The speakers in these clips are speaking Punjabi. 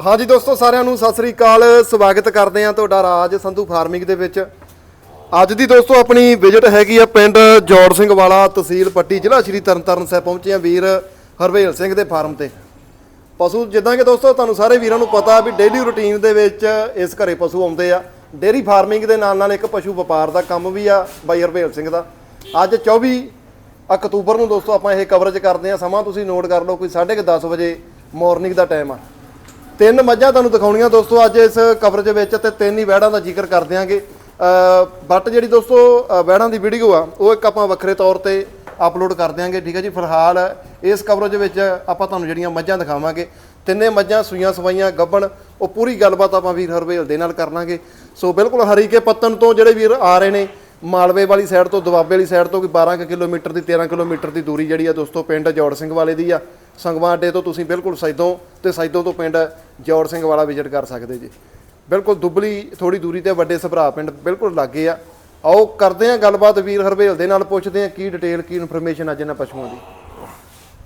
ਹਾਂਜੀ ਦੋਸਤੋ, ਸਾਰਿਆਂ ਨੂੰ ਸਤਿ ਸ੍ਰੀ ਅਕਾਲ। ਸਵਾਗਤ ਕਰਦੇ ਹਾਂ ਤੁਹਾਡਾ ਰਾਜ ਸੰਧੂ ਫਾਰਮਿੰਗ ਦੇ ਵਿੱਚ। ਅੱਜ ਦੀ ਦੋਸਤੋ, ਆਪਣੀ ਵਿਜ਼ਿਟ ਹੈਗੀ ਆ ਪਿੰਡ ਜੋੜ ਸਿੰਘ ਵਾਲਾ, ਤਹਿਸੀਲ ਪੱਟੀ, ਜ਼ਿਲ੍ਹਾ ਸ਼੍ਰੀ ਤਰਨਤਾਰਨ ਸਾਹਿਬ ਪਹੁੰਚੇ ਆ ਵੀਰ ਹਰਵੇਲ ਸਿੰਘ ਦੇ ਫਾਰਮ ਤੇ। ਪਸ਼ੂ ਜਿੱਦਾਂ ਕਿ ਦੋਸਤੋ, ਤੁਹਾਨੂੰ ਸਾਰੇ ਵੀਰਾਂ ਨੂੰ ਪਤਾ ਵੀ ਡੇਲੀ ਰੁਟੀਨ ਦੇ ਵਿੱਚ ਇਸ ਘਰੇ ਪਸ਼ੂ ਆਉਂਦੇ ਆ। ਡੇਰੀ ਫਾਰਮਿੰਗ ਦੇ ਨਾਲ ਨਾਲ ਇੱਕ ਪਸ਼ੂ ਵਪਾਰ ਦਾ ਕੰਮ ਵੀ ਆ, ਬਾਈ ਹਰਵੇਲ ਸਿੰਘ ਦਾ। ਅੱਜ 24 ਅਕਤੂਬਰ ਨੂੰ ਦੋਸਤੋ, ਆਪਾਂ ਇਹ ਕਵਰੇਜ ਕਰਦੇ ਆ ਸਮਾਂ ਤੁਸੀਂ ਨੋਟ ਕਰ ਲਓ, ਕੋਈ 10:30 ਵਜੇ ਮਾਰਨਿੰਗ ਦਾ ਟਾਈਮ ਆ। ਤਿੰਨ ਮੱਝਾਂ ਤੁਹਾਨੂੰ ਦਿਖਾਉਣੀਆਂ ਦੋਸਤੋ ਅੱਜ ਇਸ ਕਵਰੇਜ ਵਿੱਚ ਤੇ ਤਿੰਨ ਹੀ ਵਹਿੜਾਂ ਦਾ ਜ਼ਿਕਰ ਕਰ ਦਿਆਂਗੇ। ਬਟ ਜਿਹੜੀ ਦੋਸਤੋ ਵਹਿੜਾਂ ਦੀ ਵੀਡੀਓ ਆ, ਉਹ ਇੱਕ ਆਪਾਂ ਵੱਖਰੇ ਤੌਰ ਤੇ ਅਪਲੋਡ ਕਰ ਦਿਆਂਗੇ, ਠੀਕ ਹੈ ਜੀ? ਫਿਲਹਾਲ ਇਸ ਕਵਰੇਜ ਵਿੱਚ ਆਪਾਂ ਤੁਹਾਨੂੰ ਜਿਹੜੀਆਂ ਮੱਝਾਂ ਦਿਖਾਵਾਂਗੇ, ਤਿੰਨੇ ਮੱਝਾਂ ਸੂਈਆਂ ਸਵਾਈਆਂ, ਗੱਬਣ, ਉਹ ਪੂਰੀ ਗੱਲਬਾਤ ਆਪਾਂ ਵੀਰ ਹਰਵੇਲ ਦੇ ਨਾਲ ਕਰ ਲਾਂਗੇ। ਸੋ ਬਿਲਕੁਲ ਹਰੀਕੇ ਪੱਤਨ ਤੋਂ ਜਿਹੜੇ ਵੀਰ ਆ ਰਹੇ ਨੇ, ਮਾਲਵੇ ਵਾਲੀ ਸਾਈਡ ਤੋਂ, ਦੁਆਬੇ ਵਾਲੀ ਸਾਈਡ ਤੋਂ ਕੋਈ 12 ਕੁ ਕਿਲੋਮੀਟਰ ਦੀ 13 ਕਿਲੋਮੀਟਰ ਦੀ ਦੂਰੀ ਜਿਹੜੀ ਆ ਦੋਸਤੋ, ਪਿੰਡ ਜੋੜ ਸਿੰਘ ਵਾਲੇ ਦੀ ਆ। ਸੰਗਵਾਂ ਅੱਡੇ ਤੋਂ ਤੁਸੀਂ ਬਿਲਕੁਲ ਸੈਦੋਂ ਤੇ ਸੈਦੋਂ ਤੋਂ ਪਿੰਡ ਜੋੜ ਸਿੰਘ ਵਾਲਾ ਵਿਜ਼ਿਟ ਕਰ ਸਕਦੇ ਜੀ। ਬਿਲਕੁਲ ਦੁੱਬਲੀ ਥੋੜੀ ਦੂਰੀ ਤੇ ਵੱਡੇ ਸਭਰਾ ਪਿੰਡ ਬਿਲਕੁਲ ਲਾਗੇ ਆ। ਆਓ ਕਰਦੇ ਆ ਗੱਲਬਾਤ, ਵੀਰ ਹਰਵੇਲ ਦੇ ਨਾਲ ਪੁੱਛਦੇ ਆ ਕੀ ਡਿਟੇਲ ਕੀ ਇਨਫੋਰਮੇਸ਼ਨ ਅੱਜ ਇਹਨਾਂ ਪਸ਼ੂਆਂ ਦੀ।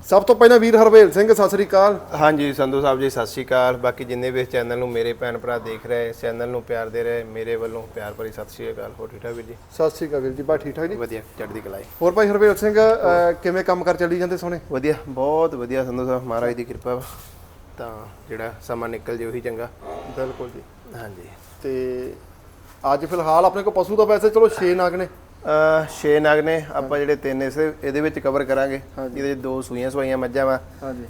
ਸਭ ਤੋਂ ਪਹਿਲਾਂ ਵੀਰ ਹਰਵੇਲ ਸਿੰਘ ਸਤਿ ਸ੍ਰੀ ਅਕਾਲ। ਹਾਂਜੀ ਸੰਧੂ ਸਾਹਿਬ ਜੀ ਸਤਿ ਸ਼੍ਰੀ ਅਕਾਲ। ਬਾਕੀ ਜਿੰਨੇ ਵੀ ਇਸ ਚੈਨਲ ਨੂੰ ਮੇਰੇ ਭੈਣ ਭਰਾ ਦੇਖ ਰਹੇ ਇਸ ਚੈਨਲ ਨੂੰ ਪਿਆਰ ਦੇ ਰਹੇ ਮੇਰੇ ਵੱਲੋਂ ਪਿਆਰ ਭਰੀ ਸਤਿ ਸ਼੍ਰੀ ਅਕਾਲ। ਹੋ ਠੀਕ ਠਾਕ ਵੀਰ ਜੀ? ਸਤਿ ਸ੍ਰੀ ਅਕਾਲ ਵੀਰ ਜੀ ਬਾ ਠੀਕ ਠਾਕ ਜੀ? ਵਧੀਆ ਚੜ੍ਹਦੀ ਕਲਾਈ ਹੋਰ ਭਾਈ ਹਰਵੇਲ ਸਿੰਘ ਅਹ, ਕਿਵੇਂ ਕੰਮ ਕਰ ਚੱਲੀ ਜਾਂਦੇ ਸੋਹਣੇ? ਵਧੀਆ ਬਹੁਤ ਵਧੀਆ ਸੰਧੂ ਸਾਹਿਬ ਮਹਾਰਾਜ ਦੀ ਕਿਰਪਾ ਵਾ। ਤਾਂ ਜਿਹੜਾ ਸਮਾਂ ਨਿਕਲ ਜੇ ਉਹੀ ਚੰਗਾ। ਬਿਲਕੁਲ ਜੀ। ਹਾਂਜੀ। ਤੇ ਅੱਜ ਫਿਲਹਾਲ ਆਪਣੇ ਕੋਲ ਪਸ਼ੂ ਤਾਂ ਵੈਸੇ ਚਲੋ 6 ਨਾਗ ਨੇ। ਅ ਛੇ ਨਗ ਨੇ ਆਪਾਂ ਜਿਹੜੇ ਤਿੰਨ ਇਸ ਇਹਦੇ ਵਿੱਚ ਕਵਰ ਕਰਾਂਗੇ। 'ਚ ਦੋ ਸੂਈਆਂ ਸਵਾਈਆਂ ਮੱਝਾਂ ਵਾ।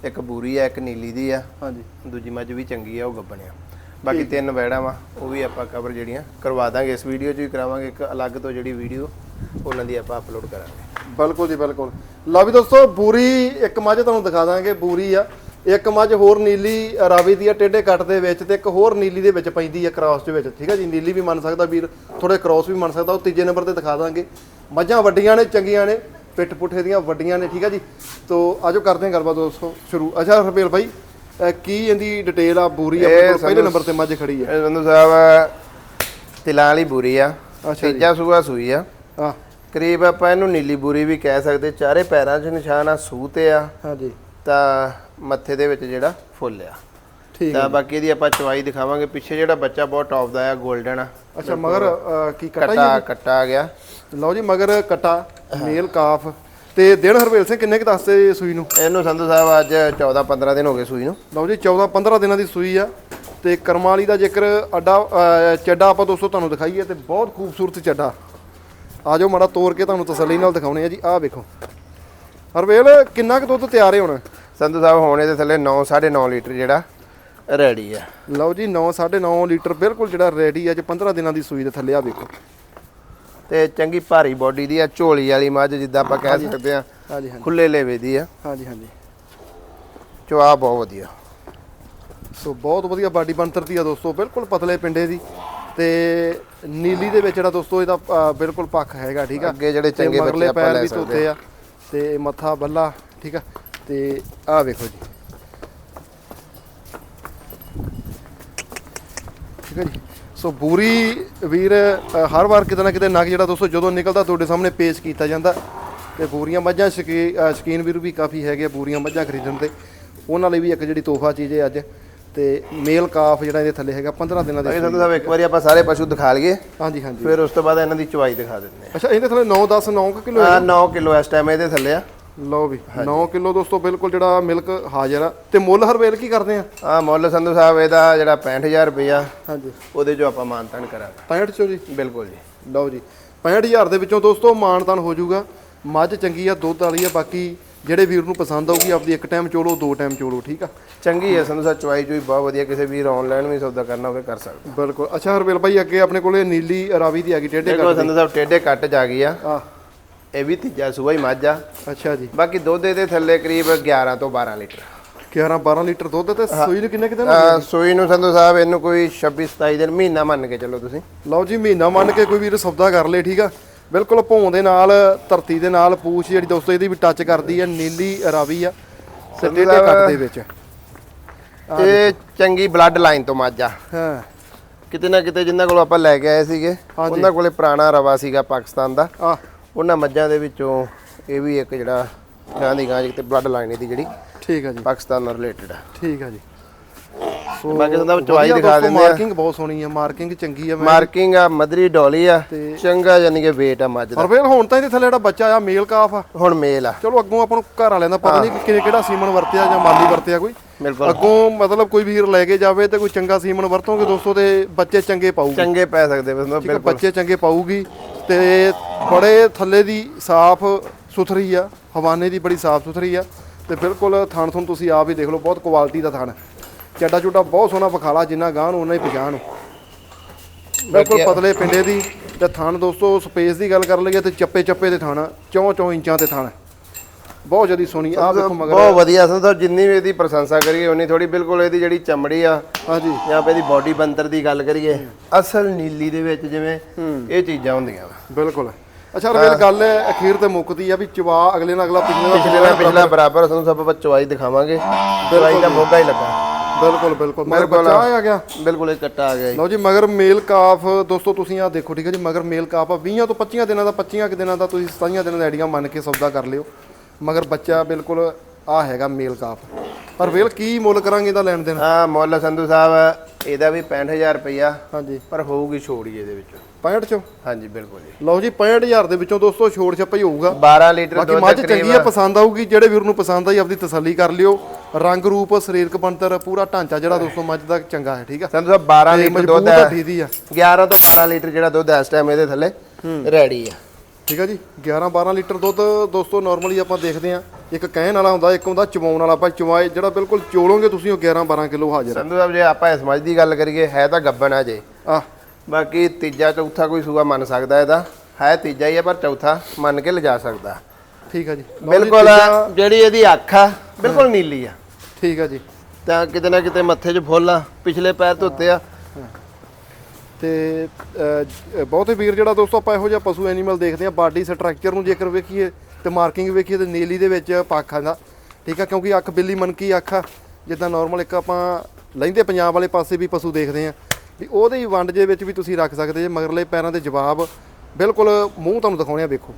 ਇੱਕ ਬੂਰੀ ਆ ਇੱਕ ਨੀਲੀ ਦੀ ਆ। ਹਾਂਜੀ। ਦੂਜੀ ਮੱਝ ਵੀ ਚੰਗੀ ਆ ਉਹ ਗੱਬਣਿਆ ਬਾਕੀ ਤਿੰਨ ਵੈੜਾਂ ਵਾ ਉਹ ਵੀ ਆਪਾਂ ਕਵਰ ਜਿਹੜੀਆਂ ਕਰਵਾ ਦਾਂਗੇ। ਇਸ ਵੀਡੀਓ 'ਚ ਵੀ ਕਰਾਵਾਂਗੇ ਇੱਕ ਅਲੱਗ ਤੋਂ ਜਿਹੜੀ ਵੀਡੀਓ ਉਹਨਾਂ ਦੀ ਆਪਾਂ ਅਪਲੋਡ ਕਰਾਂਗੇ। ਬਿਲਕੁਲ ਜੀ ਬਿਲਕੁਲ। ਲਓ ਵੀ ਦੋਸਤੋ ਬੂਰੀ ਇੱਕ ਮੱਝ ਤੁਹਾਨੂੰ ਦਿਖਾ ਦਾਂਗੇ ਬੂਰੀ ਆ। ਇੱਕ ਮੱਝ ਹੋਰ ਨੀਲੀ ਰਾਵੀ ਦੀ ਆ ਟੇਢੇ ਕੱਟ ਦੇ ਵਿੱਚ ਤੇ ਇੱਕ ਹੋਰ ਨੀਲੀ ਦੇ ਵਿੱਚ ਪੈਂਦੀ ਆ ਕ੍ਰਾਸ ਦੇ ਵਿੱਚ ਠੀਕ ਆ ਜੀ? ਨੀਲੀ ਵੀ ਮੰਨ ਸਕਦਾ ਵੀਰ ਥੋੜੇ ਕ੍ਰਾਸ ਵੀ ਮੰਨ ਸਕਦਾ ਉਹ ਤੀਜੇ ਨੰਬਰ ਤੇ ਦਿਖਾ ਦਾਂਗੇ। ਮੱਝਾਂ ਵੱਡੀਆਂ ਨੇ ਚੰਗੀਆਂ ਨੇ ਪਿੱਠ ਪੁੱਠੇ ਦੀਆਂ ਵੱਡੀਆਂ ਨੇ ਠੀਕ ਆ ਜੀ? ਤੋ ਆਜੋ ਕਰਦੇ ਹਾਂ ਗੱਲਬਾਤ ਦੋਸਤੋ ਸ਼ੁਰੂ। ਅੱਛਾ ਰਫੇਲ ਭਾਈ ਅਹ ਕੀ ਇਹਦੀ ਡਿਟੇਲ ਆ ਬੂਰੀ ਆਪਣੇ ਕੋਲ? ਪਹਿਲੇ ਨੰਬਰ ਤੇ ਮੱਝ ਖੜੀ ਆ। ਇਹ ਸੰਧੂ ਸਾਹਿਬ ਤਿਲਾਂ ਵਾਲੀ ਬੂਰੀ ਆ। ਅੱਛਾ ਜੀ। ਤੀਜਾ ਸੂਆ ਸੂਈ ਆ। ਆ ਕਰੀਬ ਆਪਾਂ ਇਹਨੂੰ ਨੀਲੀ ਬੂਰੀ ਵੀ ਕਹਿ ਸਕਦੇ ਚਾਰੇ ਪੈਰਾਂ 'ਚ ਨਿਸ਼ਾਨ ਆ ਸੂ ਤੇ ਆ। ਹਾਂਜੀ ਤਾਂ ਮੱਥੇ ਦੇ ਵਿੱਚ ਜਿਹੜਾ ਫੁੱਲ ਆ। ਠੀਕ ਤਾਂ ਬਾਕੀ ਇਹਦੀ ਆਪਾਂ ਚਵਾਈ ਦਿਖਾਵਾਂਗੇ। ਪਿੱਛੇ ਜਿਹੜਾ ਬੱਚਾ ਬਹੁਤ ਟੌਪ ਦਾ ਆ 골ਡਨ ਆ। ਅੱਛਾ ਮਗਰ ਕੀ ਕਟਾ ਕੱਟਾ ਕੱਟਾ ਆ ਗਿਆ। ਲਓ ਜੀ ਮਗਰ ਕਟਾ ਮੇਲ ਕਾਫ। ਤੇ ਦਿਨ ਹਰਵੇਲ ਸਿੰਘ ਕਿੰਨੇ ਕੁ ਦੱਸਦੇ ਸੂਈ ਨੂੰ? ਇਹਨੂੰ ਸੰਧੂ ਸਾਹਿਬ ਅੱਜ 14 15 ਦਿਨ ਹੋ ਗਏ ਸੂਈ ਨੂੰ। ਲਓ ਜੀ 14 15 ਦਿਨਾਂ ਦੀ ਸੂਈ ਆ। ਤੇ ਕਰਮਾਂ ਵਾਲੀ ਦਾ ਜੇਕਰ ਅੱਡਾ ਚੱਡਾ ਆਪਾਂ ਦੋਸਤੋ ਤੁਹਾਨੂੰ ਦਿਖਾਈਏ ਤੇ ਬਹੁਤ ਖੂਬਸੂਰਤ ਚੱਡਾ। ਆ ਜਾਓ ਮਾੜਾ ਤੋੜ ਕੇ ਤੁਹਾਨੂੰ ਤਸੱਲੀ ਨਾਲ ਦਿਖਾਉਣੇ ਆ ਜੀ। ਆਹ ਵੇਖੋ। ਹਰਵੇਲ ਕਿੰਨਾ ਕੁ ਦੁੱਧ ਤਿਆਰ ਹੈ ਹੁਣ? ਸੰਧੂ ਸਾਹਿਬ ਹੁਣ ਇਹਦੇ ਥੱਲੇ 9 9.5 ਲੀਟਰ ਜਿਹੜਾ ਰੈਡੀ ਆ। ਲਓ ਜੀ 9 9.5 ਲੀਟਰ ਬਿਲਕੁਲ ਜਿਹੜਾ ਰੈਡੀ ਅੱਜ 15 ਦਿਨਾਂ ਦੀ ਸੂਈ ਦੇ ਥੱਲੇ ਆ ਵੇਖੋ। ਤੇ ਚੰਗੀ ਭਾਰੀ ਬੋਡੀ ਦੀ ਆ ਝੋਲੀ ਵਾਲੀ ਮੱਝ ਜਿੱਦਾਂ ਆਪਾਂ ਕਹਿ ਸਕਦੇ ਆ ਹਾਂਜੀ ਹਾਂਜੀ। ਖੁੱਲੇ ਲੇਵੇ ਦੀ ਆ। ਹਾਂਜੀ ਹਾਂਜੀ। ਚਵਾ ਬਹੁਤ ਵਧੀਆ। ਸੋ ਬਹੁਤ ਵਧੀਆ ਬਾਡੀ ਬਣਤਰ ਦੀ ਆ ਦੋਸਤੋ ਬਿਲਕੁਲ ਪਤਲੇ ਪਿੰਡੇ ਦੀ। ਤੇ ਨੀਲੀ ਦੇ ਵਿੱਚ ਜਿਹੜਾ ਦੋਸਤੋ ਇਹਦਾ ਬਿਲਕੁਲ ਪੱਖ ਹੈਗਾ ਠੀਕ ਆ। ਅੱਗੇ ਜਿਹੜੇ ਚੰਗੇ ਬੱਚੇ ਆਪਾਂ ਲੈ ਸਕਦੇ ਆ ਤੇ ਮੱਥਾ ਬੱਲਾ ਠੀਕ ਆ। ਤੇ ਆਹ ਵੇਖੋ ਜੀ। ਠੀਕ ਹੈ ਜੀ। ਸੋ ਬੂਰੀ ਵੀਰ ਹਰ ਵਾਰ ਕਿਤੇ ਨਾ ਕਿਤੇ ਨਗ ਜਿਹੜਾ ਦੋਸਤੋ ਜਦੋਂ ਨਿਕਲਦਾ ਤੁਹਾਡੇ ਸਾਹਮਣੇ ਪੇਸ਼ ਕੀਤਾ ਜਾਂਦਾ। ਤੇ ਬੂਰੀਆਂ ਮੱਝਾਂ ਸ਼ੌਕੀਨ ਵੀਰ ਵੀ ਕਾਫੀ ਹੈਗੇ ਆ ਬੂਰੀਆਂ ਮੱਝਾਂ ਖਰੀਦਣ ਤੇ। ਉਹਨਾਂ ਲਈ ਵੀ ਇੱਕ ਜਿਹੜੀ ਤੋਹਫਾ ਚੀਜ਼ ਹੈ ਅੱਜ। ਤੇ ਮੇਲ ਕਾਫ ਜਿਹੜਾ ਇਹਦੇ ਥੱਲੇ ਹੈਗਾ 15 ਦਿਨਾਂ ਦੇ ਸੰਧੂ ਸਾਹਿਬ ਇੱਕ ਵਾਰੀ ਆਪਾਂ ਸਾਰੇ ਪਸ਼ੂ ਦਿਖਾ ਲਈਏ। ਹਾਂਜੀ ਹਾਂਜੀ। ਫਿਰ ਉਸ ਤੋਂ ਬਾਅਦ ਇਹਨਾਂ ਦੀ ਚਵਾਈ ਦਿਖਾ ਦਿੰਦੇ ਅੱਛਾ ਇਹਦੇ ਥੱਲੇ 9 10 9 ਕਿਲੋ ਆ 9 ਕਿਲੋ ਇਸ ਟਾਈਮ ਇਹਦੇ ਥੱਲੇ ਆ। ਲਓ ਵੀ 9 ਕਿਲੋ ਦੋਸਤੋ ਬਿਲਕੁਲ ਜਿਹੜਾ ਮਿਲਕ ਹਾਜ਼ਰ ਆ। ਤੇ ਮੁੱਲ ਹਰਵੇਲ ਕੀ ਕਰਦੇ ਆ? ਆ ਮੁੱਲ ਸੰਧੂ ਸਾਹਿਬ ਇਹਦਾ ਜਿਹੜਾ 65000 ਰੁਪਇਆ ਹਾਂਜੀ। ਉਹਦੇ ਚੋਂ ਆਪਾਂ ਮਾਨਤਾਨ ਕਰਾਂਗੇ 65 ਚੋ ਜੀ? ਬਿਲਕੁਲ ਜੀ। ਲਓ ਜੀ 65000 ਦੇ ਵਿੱਚੋਂ ਦੋਸਤੋ ਮਾਨਤਨ ਹੋ ਜਾਊਗਾ। ਮੱਝ ਚੰਗੀ ਆ ਦੁੱਧ ਵਾਲੀ ਆ ਬਾਕੀ ਜਿਹੜੇ ਵੀਰ ਨੂੰ ਪਸੰਦ ਆਊਗੀ ਆਪਦੀ ਇੱਕ ਟਾਈਮ ਚੋਲੋ ਦੋ ਟਾਈਮ ਚੋਲੋ ਠੀਕ ਆ? ਚੰਗੀ ਹੈ ਸੰਧੂ ਸਾਹਿਬ ਚਵਾਈ ਚੋਈ ਬਹੁਤ ਵਧੀਆ ਕਿਸੇ ਵੀਰ ਆਨਲਾਈਨ ਵੀ ਸੌਦਾ ਕਰਨਾ ਹੋਵੇ ਕਰ ਸਕਦਾ। ਬਿਲਕੁਲ। ਅੱਛਾ ਹਰਵੇਲ ਭਾਈ ਅੱਗੇ ਆਪਣੇ ਕੋਲੇ ਨੀਲੀ ਰਾਵੀ ਦੀ ਆ ਗਈ ਟੇਢੇ ਦੇਖੋ ਸੰਧੂ ਸਾਹਿਬ ਟੇਡੇ ਕੱਟ ਜਾ ਗਈ ਆ। ਆ। ਇਹ ਵੀ ਤੀਜਾ ਸੂਆ ਹੀ ਮੱਝ ਆ। ਅੱਛਾ ਜੀ। ਬਾਕੀ ਦੁੱਧ ਇਹਦੇ ਥੱਲੇ ਕਰੀਬ 11 ਤੋਂ 12 ਲੀਟਰ। 11 12 ਲੀਟਰ ਦੁੱਧ ਤੇ ਸੂਈ ਨੂੰ ਕਿੰਨੇ ਕਿਤੇ ਆ ਸੂਈ ਨੂੰ ਸੰਧੂ ਸਾਹਿਬ ਇਹਨੂੰ ਕੋਈ 26 27 ਦਿਨ ਮਹੀਨਾ ਮੰਨ ਕੇ ਚੱਲੋ ਤੁਸੀਂ। ਲਓ ਜੀ ਮਹੀਨਾ ਮੰਨ ਕੇ ਕੋਈ ਵੀਰ ਸੌਦਾ ਕਰ ਲੇ ਠੀਕ ਆ? ਬਿਲਕੁਲ ਭੌਂ ਦੇ ਨਾਲ ਧਰਤੀ ਦੇ ਨਾਲ ਪੂਛ ਜਿਹੜੀ ਦੋਸਤੋ ਇਹਦੀ ਵੀ ਟੱਚ ਕਰਦੀ ਆ ਨੀਲੀ ਰਾਵੀ ਆ ਤੇ ਟੇਢੇ ਕੱਟ ਦੇ ਵਿੱਚ। ਇਹ ਚੰਗੀ ਬਲੱਡ ਲਾਈਨ ਤੋਂ ਮੱਝ ਆ। ਹਾਂ। ਕਿਤੇ ਨਾ ਕਿਤੇ ਜਿੰਨਾਂ ਕੋਲ ਆਪਾਂ ਲੈ ਕੇ ਆਏ ਸੀਗੇ। ਉਹਨਾਂ ਕੋਲੇ ਪੁਰਾਣਾ ਰਵਾ ਸੀਗਾ ਪਾਕਿਸਤਾਨ ਦਾ। ਆ ਉਹਨਾਂ ਮੱਝਾਂ ਦੇ ਵਿੱਚੋਂ ਇਹ ਵੀ ਇੱਕ ਜਿਹੜਾ ਗਾਂ ਦੀ ਗਾਂ ਕਿਤੇ ਬਲੱਡ ਲਾਈਨ ਇਹਦੀ ਜਿਹੜੀ ਠੀਕ ਆ ਜੀ। ਪਾਕਿਸਤਾਨ ਨਾਲ ਰਿਲੇਟਡ ਆ। ਠੀਕ ਆ ਜੀ। ਬਾਕੀ ਸੰਧੂ ਸਾਹਿਬ ਚਵਾਈ ਦਿਖਾ ਦਿੰਦੇ ਆ। ਮਾਰਕਿੰਗ ਬਹੁਤ ਸੋਹਣੀ ਆ ਮਾਰਕਿੰਗ ਚੰਗੀ ਆ ਮਾਰਕਿੰਗ ਆ ਮਦਰੀ ਡੋਲੀ ਆ ਚੰਗਾ ਯਾਨੀ ਕਿ weight ਆ ਮੱਝ ਦਾ। ਹਰਵੇਲ ਹੁਣ ਤਾਂ ਇਹਦੇ ਥੱਲੇ ਜਿਹੜਾ ਬੱਚਾ ਆ ਮੇਲ ਕਾਫ ਆ। ਹੁਣ ਮੇਲ ਆ। ਚਲੋ ਅੱਗੋਂ ਆਪਾਂ ਨੂੰ ਘਰ ਵਾਲਿਆਂ ਦਾ ਪਤਾ ਨਹੀਂ ਕਿ ਕਿਹੜੇ ਕਿਹੜਾ ਸੀਮਨ ਵਰਤਿਆ ਜਾਂ ਮਾਲੀ ਵਰਤਿਆ ਕੋਈ। ਅੱਗੋਂ ਮਤਲਬ ਕੋਈ ਵੀਰ ਲੈ ਕੇ ਜਾਵੇ ਤੇ ਕੋਈ ਚੰਗਾ ਸੀਮਨ ਵਰਤੋਗੇ ਦੋਸਤੋ ਤੇ ਬੱਚੇ ਚੰਗੇ ਪਾਊਗੀ। ਚੰਗੇ ਪੈ ਸਕਦੇ ਬਿਲਕੁਲ। ਬੱਚੇ ਚੰਗੇ ਪਾਊਗੀ। ਤੇ ਬੜੇ ਥੱਲੇ ਦੀ ਸਾਫ਼ ਸੁਥਰੀ ਆ ਹਵਾਨੇ ਦੀ ਬੜੀ ਸਾਫ਼ ਸੁਥਰੀ ਆ ਤੇ ਬਿਲਕੁਲ ਥਣ ਥਣ ਤੁਸੀਂ ਆਪ ਹੀ ਦੇਖ ਲਓ ਬਹੁਤ ਕੁਆਲਿਟੀ ਦਾ ਥਣ ਚੱਡਾ ਚੁੱਡਾ ਬਹੁਤ ਸੋਹਣਾ ਵਿਖਾਲਾ ਜਿੰਨਾ ਗਾਣ ਉਹਨਾਂ ਹੀ ਪਛਾਣ। ਬਿਲਕੁਲ ਪਤਲੇ ਪਿੰਡੇ ਦੀ ਤੇ ਥਣ ਦੋਸਤੋ ਸਪੇਸ ਦੀ ਗੱਲ ਕਰ ਲਈਏ ਤੇ ਚੱਪੇ ਚੱਪੇ ਦੇ ਥਣ ਚੌਂ ਚੌਂ ਇੰਚਾਂ ਤੇ ਥਣ ਬਹੁਤ ਜਿਆਦੀ ਸੋਹਣੀ ਆ ਦੇਖੋ ਮਗਰ। ਬਹੁਤ ਵਧੀਆ ਸਾਹਿਬ ਜਿੰਨੀ ਵੀ ਇਹਦੀ ਪ੍ਰਸ਼ੰਸਾ ਕਰੀਏ ਉਨੀ ਥੋੜੀ ਬਿਲਕੁਲ ਇਹਦੀ ਜਿਹੜੀ ਚਮੜੀ ਆ ਹਾਂਜੀ। ਜਾਂ ਇਹਦੀ ਬਾਡੀ ਬੰਤਰ ਦੀ ਗੱਲ ਕਰੀਏ ਅਸਲ ਨੀਲੀ ਦੇ ਵਿੱਚ ਜਿਵੇਂ ਇਹ ਚੀਜ਼ਾਂ ਹੁੰਦੀਆਂ ਬਿਲਕੁਲ। ਅੱਛਾ ਰਵੇਲ ਗੱਲ ਹੈ ਅਖੀਰ ਤੇ ਮੁੱਕਦੀ ਆ ਵੀ ਚਵਾ ਅਗਲੇ ਨਾਲ ਅਗਲਾ ਪਿਛਲੇ ਨਾਲ ਪਿਛਲੇ ਨਾਲ ਪਿਛਲਾ ਬਰਾਬਰ ਸੰਧੂ ਸਾਹਿਬ ਆਪਾਂ ਚਵਾਈ ਦਿਖਾਵਾਂਗੇ। ਚਵਾਈ ਦਾ ਮੋਗਾ ਹੀ ਲੱਗਾ। ਬਿਲਕੁਲ ਬਿਲਕੁਲ। ਮਗਰ ਬੱਚਾ ਆ ਗਿਆ? ਬਿਲਕੁਲ ਇਹ ਕੱਟਾ ਆ ਗਿਆ ਲਓ ਜੀ ਮਗਰ ਮੇਲ ਕਾਫ ਦੋਸਤੋ ਤੁਸੀਂ ਆ ਦੇਖੋ ਠੀਕ ਹੈ ਜੀ ਮਗਰ ਮੇਲ ਕਾਫ ਆ। 20 ਤੋਂ 25 ਦਿਨਾਂ ਦਾ 25 ਕੁ ਦਿਨਾਂ ਦਾ ਤੁਸੀਂ 27 ਦਿਨਾਂ ਦਾ ਆਈਡੀਆ ਮੰਨ ਕੇ ਸੌਦਾ ਕਰ ਲਿਓ। ਮਗਰ ਬੱਚਾ ਬਿਲਕੁਲ ਆ ਹੈਗਾ ਮੇਲ ਕਾਫ। ਪਰ ਵੇਲ ਕੀ ਮੁੱਲ ਕਰਾਂਗੇ ਇਹਦਾ ਲੈਣ ਦੇਣ? ਹਾਂ ਮੁੱਲ ਸੰਧੂ ਸਾਹਿਬ ਇਹਦਾ ਵੀ 65000 ਰੁਪਇਆ ਹਾਂਜੀ। ਪਰ ਹੋਊਗੀ ਛੋੜ ਇਹਦੇ ਵਿੱਚ। 65 ਚੋਂ? ਹਾਂਜੀ ਬਿਲਕੁਲ ਜੀ। ਲਓ ਜੀ 65000 ਦੇ ਵਿੱਚੋਂ ਦੋਸਤੋ ਛੋੜ ਛੱਪਾ ਹੀ ਹੋਊਗਾ। 12 ਲੀਟਰ ਬਾਕੀ ਦੁੱਧ ਮੱਝ ਤਕਰੀਬਨ ਚੰਗੀ ਆ ਪਸੰਦ ਆਊਗੀ ਜਿਹੜੇ ਵੀਰ ਨੂੰ ਪਸੰਦ ਆਈ ਆਪਦੀ ਤਸੱਲੀ ਕਰ ਲਿਓ। ਰੰਗ ਰੂਪ ਸਰੀਰਕ ਬਣਤਰ ਪੂਰਾ ਢਾਂਚਾ ਜਿਹੜਾ ਦੋਸਤੋ ਮੱਝ ਦਾ ਚੰਗਾ ਹੈ ਠੀਕ ਆ? ਸੰਧੂ ਸਾਹਿਬ 12 ਤੇ ਲੀਟਰ ਦੁੱਧ ਹੈ। ਹੱਡੀ ਦੀ ਆ। 11 ਤੋਂ 12 ਲੀਟਰ ਜਿਹੜਾ ਦੁੱਧ ਹੈ ਇਸ ਟਾਈਮ ਇਹਦੇ ਥੱਲੇ ਰੈਡੀ ਆ। ਠੀਕ ਆ ਜੀ 11 12 ਲੀਟਰ ਦੁੱਧ ਦੋਸਤੋ ਨਾਰਮਲੀ ਆਪਾਂ ਦੇਖਦੇ ਆ ਇੱਕ ਕਹਿਣ ਵਾਲਾ ਹੁੰਦਾ ਇੱਕ ਹੁੰਦਾ ਚਵਾਉਣ ਵਾਲਾ। ਪਰ ਚਵਾਏ ਜਿਹੜਾ ਬਿਲਕੁਲ ਚੋਲੋਗੇ ਤੁਸੀਂ ਉਹ 11 12 ਕਿਲੋ ਹਾਜ਼ਰ ਆ। ਸੰਧੂ ਸਾਹਿਬ ਜੇ ਆਪਾਂ ਇਸ ਮੱਝ ਦੀ ਗੱਲ ਕਰੀਏ ਹੈ ਤਾਂ ਗੱਬਣ ਆ ਜੇ। ਆਹ, ਬਾਕੀ ਤੀਜਾ ਚੌਥਾ ਕੋਈ ਸੂਆ ਮੰਨ ਸਕਦਾ ਇਹਦਾ। ਹੈ ਤੀਜਾ ਹੀ ਹੈ ਪਰ ਚੌਥਾ ਮੰਨ ਕੇ ਲਿਜਾ ਸਕਦਾ। ਠੀਕ ਆ ਜੀ। ਲਓ ਜੀ, ਬਿਲਕੁਲ ਤੀਜਾ- ਜਿਹੜੀ ਇਹਦੀ ਅੱਖ ਆ ਬਿਲਕੁਲ ਨੀਲੀ ਆ। ਠੀਕ ਆ ਜੀ। ਤਾਂ ਕਿਤੇ ਨਾ ਕਿਤੇ ਮੱਥੇ 'ਚ ਫੁੱਲ ਆ ਪਿਛਲੇ ਪੈਰ ਧੋਤੇ ਆ। ਤੇ ਬਹੁਤੇ ਵੀਰ ਜਿਹੜਾ ਦੋਸਤੋ ਆਪਾਂ ਇਹੋ ਜਿਹਾ ਪਸ਼ੂ ਐਨੀਮਲ ਦੇਖਦੇ ਆ ਬਾਡੀ ਸਟਰਕਚਰ ਨੂੰ ਜੇਕਰ ਵੇਖੀਏ ਤੇ ਮਾਰਕਿੰਗ ਵੇਖੀਏ ਤੇ ਨੀਲੀ ਦੇ ਵਿੱਚ ਪੱਖ ਆਂਦਾ ਠੀਕ ਆ ਕਿਉਂਕਿ ਅੱਖ ਬਿੱਲੀ ਮਨਕੀ ਅੱਖ ਆ ਜਿੱਦਾਂ ਨਾਰਮਲ ਇੱਕ ਆਪਾਂ ਲੈਂਦੇ ਪੰਜਾਬ ਵਾਲੇ ਪਾਸੇ ਵੀ ਪਸ਼ੂ ਦੇਖਦੇ ਆ ਵੀ ਉਹਦੇ ਹੀ ਵੰਡ ਜੇ ਵਿੱਚ ਵੀ ਤੁਸੀਂ ਰੱਖ ਸਕਦੇ ਜੇ ਮਗਰਲੇ ਪੈਰਾਂ ਦੇ ਜਵਾਬ ਬਿਲਕੁਲ ਮੂੰਹ ਤੁਹਾਨੂੰ ਦਿਖਾਉਣੇ ਆ ਵੇਖੋ।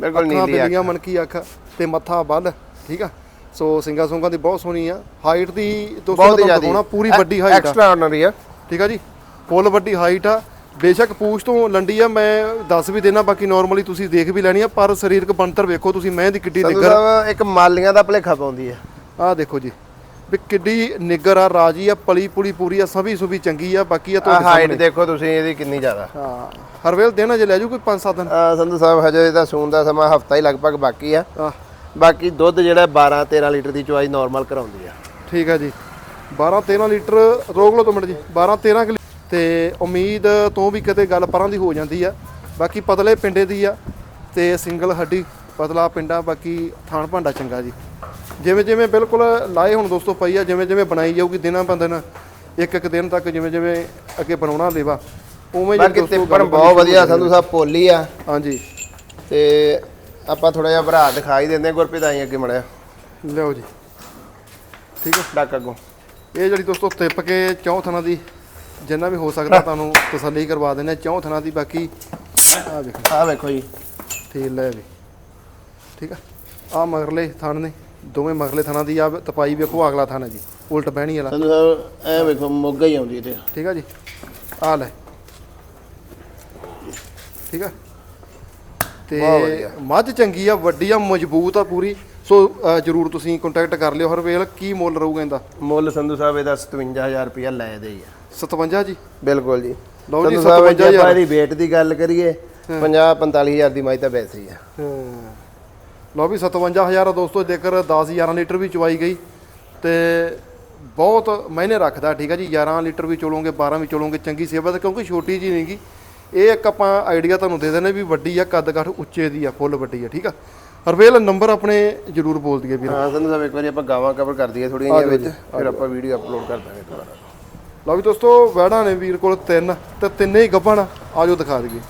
ਬਿਲਕੁਲ ਅੱਖਾਂ ਨੀਲੀ ਆ ਬਿੱਲੀਆਂ ਮਨਕੀ ਅੱਖ ਤੇ ਮੱਥਾ ਬੱਲ ਠੀਕ ਆ। ਸੋ ਸਿੰਗਾ ਸੁੰਗਾ ਦੀ ਬਹੁਤ ਸੋਹਣੀ ਆ ਹਾਈਟ ਦੀ ਦੋਸਤੋ ਤੁਹਾਨੂੰ ਦਿਖਾਉਣਾ ਪੂਰੀ ਵੱਡੀ ਹਾਈਟ ਆ। ਐਕਸਟਰਾ ਆਰਡੀਨਰੀ ਆ। ਠੀਕ ਆ ਜੀ? ਫੁੱਲ ਵੱਡੀ ਹਾਈਟ ਆ। ਬੇਸ਼ੱਕ ਪੂਛ ਤੋਂ ਲੰਡੀ ਆ ਮੈਂ ਦੱਸ ਵੀ ਦੇਣਾ ਬਾਕੀ ਨਾਰਮਲੀ ਤੁਸੀਂ ਦੇਖ ਵੀ ਲੈਣੀ ਆ ਪਰ ਸਰੀਰਕ ਬਣਤਰ ਵੇਖੋ ਤੁਸੀਂ ਮੈਂ ਦੀ ਕਿੱਡੀ ਨਿੱਗਰ ਸਾਹਿਬ ਇੱਕ ਮਾਲੀਆਂ ਦਾ ਭਲੇਖਾ ਪਾਉਂਦੀ ਆ। ਆਹ ਦੇਖੋ ਜੀ ਵੀ ਕਿੱਡੀ ਨਿੱਗਰ ਆ ਰਾਜੀ ਆ ਪਲੀ ਪੁਲੀ ਪੂਰੀ ਆ ਸਭੀ ਸੁਭੀ ਚੰਗੀ ਆ ਬਾਕੀ ਆ ਆ ਤੁਹਾਡੇ ਹਾਈਟ ਸਾਹਮਣੇ। ਦੇਖੋ ਤੁਸੀਂ ਇਹਦੀ ਕਿੰਨੀ ਜ਼ਿਆਦਾ। ਹਾਂ ਹਰਵੇਲ ਦਿਨ ਜੇ ਲੈ ਜੂ ਕੋਈ 5-7 ਦਿਨ। ਸੰਧੂ ਸਾਹਿਬ ਹਜੇ ਇਹਦਾ ਸੂਣ ਦਾ ਸਮਾਂ ਹਫਤਾ ਹੀ ਲਗਭਗ ਬਾਕੀ ਆ। ਆਹ ਬਾਕੀ ਦੁੱਧ ਜਿਹੜਾ 12 13 ਲੀਟਰ ਦੀ ਚੁਆਈ ਨਾਰਮਲ ਕਰਾਉਂਦੀ ਆ। ਠੀਕ ਆ ਜੀ। 12-13 ਲੀਟਰ ਰੋਕ ਲਓ ਦੋ ਮਿੰਟ ਜੀ 12-13 ਕਿਲੋ ਤੇ ਉਮੀਦ ਤੋਂ ਵੀ ਕਿਤੇ ਗੱਲ ਪਰਾਂ ਦੀ ਹੋ ਜਾਂਦੀ ਆ। ਬਾਕੀ ਪਤਲੇ ਪਿੰਡੇ ਦੀ ਆ ਤੇ ਸਿੰਗਲ ਹੱਡੀ ਪਤਲਾ ਪਿੰਡਾ ਬਾਕੀ ਥਾਣ ਭਾਂਡਾ ਚੰਗਾ ਜੀ। ਜਿਵੇਂ ਜਿਵੇਂ ਬਿਲਕੁਲ ਲਾਏ ਹੁਣ ਦੋਸਤੋ ਪਈ ਆ ਜਿਵੇਂ ਜਿਵੇਂ ਬਣਾਈ ਜਾਊਗੀ ਦਿਨਾਂ ਬੰਦਨ ਇੱਕ ਇੱਕ ਦਿਨ ਤੱਕ ਜਿਵੇਂ ਜਿਵੇਂ ਅੱਗੇ ਬਣਾਉਣਾ ਲੇਵਾ ਉਵੇਂ ਜਿਹੜੀ ਬਾਕੀ ਦੋਸਤੋ ਤਿੱਪਣ ਬਹੁਤ ਵਧੀਆ ਸੰਧੂ ਸਾਹਿਬ ਪੋਲੀ ਆ। ਹਾਂਜੀ। ਤੇ ਆਪਾਂ ਥੋੜਾ ਜਿਹਾ ਭਰਾ ਦਿਖਾਈ ਦਿੰਦੇ ਆ ਗੁਰਪ੍ਰੀਤ ਆਈ ਅੱਗੇ ਮੜਿਆ ਲਿਓ ਜੀ। ਠੀਕ ਆ। ਡੱਕ ਅੱਗੋਂ। ਇਹ ਜਿਹੜੀ ਦੋਸਤੋ ਤਿੱਪ ਕੇ ਚੌਥਣਾ ਦੀ ਜਿੰਨਾ ਵੀ ਹੋ ਸਕਦਾ ਤੁਹਾਨੂੰ ਤਸੱਲੀ ਕਰਵਾ ਦਿੰਦੇ ਚੌਥਣਾ ਦੀ ਬਾਕੀ। ਆ ਵੇਖੋ। ਆ ਵੇਖੋ ਜੀ। ਤੇਲ ਲੈ ਵੀ। ਠੀਕ ਆ? ਆ ਮਗਰਲੇ ਥਣ ਨੇ ਦੋਵੇਂ ਮਗਰਲੇ ਥਣਾਂ ਦੀ ਆ ਤਪਾਈ ਵੇਖੋ ਅਗਲਾ ਥਣ ਹੈ ਜੀ ਉਲਟ ਬਹਿਣੀ ਵਾਲਾ। ਸੰਧੂ ਸਾਹਿਬ ਐ ਵੇਖੋ ਮੋਗਾ ਹੀ ਆਉਂਦੀ ਤੇ ਠੀਕ ਆ ਜੀ? ਆ ਲੈ। ਠੀਕ ਆ? ਤੇ। ਮੱਝ ਚੰਗੀ ਆ ਵੱਡੀ ਆ ਮਜ਼ਬੂਤ ਆ ਪੂਰੀ। ਸੋ ਜਰੂਰ ਤੁਸੀਂ ਕੰਟੈਕਟ ਕਰ ਲਿਓ ਹਰ ਵੇਲ ਕੀ ਮੁੱਲ ਰਹੂਗਾ ਇਹਦਾ? ਮੁੱਲ ਸੰਧੂ ਸਾਹਿਬ ਇਹਦਾ 57000 ਰੁਪਇਆ ਲੈ ਦੇ ਆ। 57 ਜੀ? ਬਿਲਕੁਲ ਜੀ। ਲਓ ਜੀ, ਸੰਧੂ ਸਾਹਿਬ ਜੇ 57,000 ਆਪਾਂ ਇਹਦੀ weight ਦੀ ਗੱਲ ਕਰੀਏ 50 45000 ਦੀ ਮਾਈ ਤਾਂ ਵੈਸੇ ਹੀ ਆ। ਹਾਂ। ਲਓ ਵੀ 57000 ਆ ਦੋਸਤੋ ਜੇਕਰ 10 11 ਲੀਟਰ ਵੀ ਚਵਾਈ ਗਈ ਤੇ ਬਹੁਤ ਮਾਇਨੇ ਰੱਖਦਾ ਠੀਕ ਆ ਜੀ? 11 ਲੀਟਰ ਵੀ ਚੋਲੋਗੇ 12 ਵੀ ਚੋਲੋਗੇ ਚੰਗੀ ਸੇਵਾ ਤੇ ਕਿਉਂਕਿ ਛੋਟੀ ਜੀ ਨਹੀਂਗੀ ਇਹ ਇੱਕ ਆਪਾਂ ਆਈਡੀਆ ਤੁਹਾਨੂੰ ਦੇ ਦਿੰਦੇ ਵੀ ਵੱਡੀ ਆ ਕੱਦ ਕਾਠ ਉੱਚੇ ਦੀ ਆ ਫੁੱਲ ਵੱਡੀ ਆ ਠੀਕ ਆ? ਹਰਵੇਲ ਨੰਬਰ ਆਪਣੇ ਜਰੂਰ ਬੋਲ ਦਈਏ ਵੀਰ। ਹਾਂ ਸੰਧੂ ਸਾਹਿਬ ਇੱਕ ਵਾਰੀ ਆਪਾਂ ਗਾਵਾਂ ਕਵਰ ਕਰ ਦਈਏ ਥੋੜੀਆਂ ਜਿਹੀਆਂ ਵਿੱਚ ਫਿਰ ਆਪਾਂ ਵੀਡੀਓ ਅਪਲੋਡ ਕਰ ਦਾਂਗੇ ਦੁਬਾਰਾ। ਲਓ ਵੀ ਦੋਸਤੋ, ਵੈੜਾਂ ਨੇ ਵੀਰ ਕੋਲ ਤਿੰਨ, ਤੇ ਤਿੰਨੇ ਹੀ ਗੱਭਣ ਆ। ਆਜੋ ਦਿਖਾ ਦਈਏ।